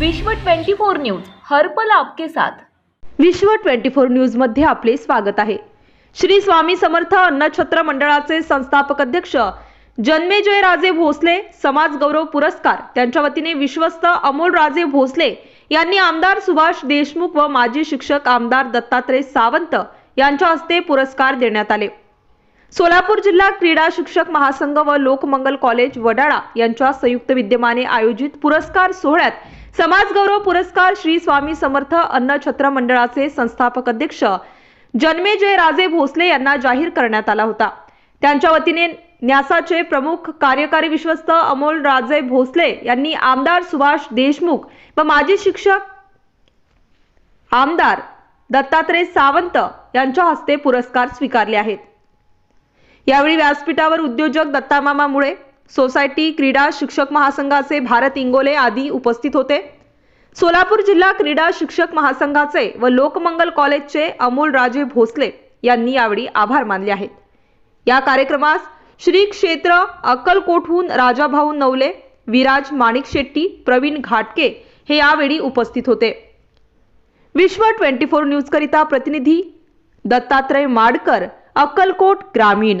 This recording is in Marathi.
विश्व 24 न्यूज हर्पल आपके साथ. विश्व 24 न्यूजमध्ये आपले स्वागत आहे. श्री स्वामी समर्थ अन्नछत्र मंडळाचे संस्थापक अध्यक्ष जन्मेजय राजे भोसले समाज गौरव पुरस्कार त्यांच्या वतीने विश्वस्त अमोल राजे भोसले यांनी आमदार सुभाष देशमुख व माजी शिक्षक आमदार दत्तात्रय सावंत यांच्या हस्ते पुरस्कार देण्यात आले. सोलापूर जिल्हा क्रीडा शिक्षक महासंघ व लोकमंगल कॉलेज वडाळा यांच्या संयुक्त विद्यमाने आयोजित पुरस्कार सोहळ्यात समाज गौरव पुरस्कार श्री स्वामी समर्थ अन्न छत्र मंडळाचे संस्थापक अध्यक्ष जन्मेजय राजे भोसले यांना जाहीर करण्यात आला होता. त्यांच्या वतीने न्यासाचे प्रमुख कार्यकारी विश्वस्त अमोल राजे भोसले यांनी आमदार सुभाष देशमुख व माजी शिक्षक आमदार दत्तात्रय सावंत यांच्या हस्ते पुरस्कार स्वीकारले आहेत. यावेळी व्यासपीठावर उद्योजक दत्तामामा मुळे सोसायटी क्रीडा शिक्षक महासंघाचे भारत इंगोले आदी उपस्थित होते. सोलापूर जिल्हा क्रीडा शिक्षक महासंघाचे व लोकमंगल कॉलेजचे अमोल राजे भोसले यांनी यावेळी आभार मानले आहेत. या कार्यक्रमास श्री क्षेत्र अक्कलकोटहून राजाभाऊ नवले विराज माणिक शेट्टी प्रवीण घाटके हे यावेळी उपस्थित होते. विश्व ट्वेंटी फोर न्यूज करिता प्रतिनिधी दत्तात्रय माडकर अक्कलकोट ग्रामीण.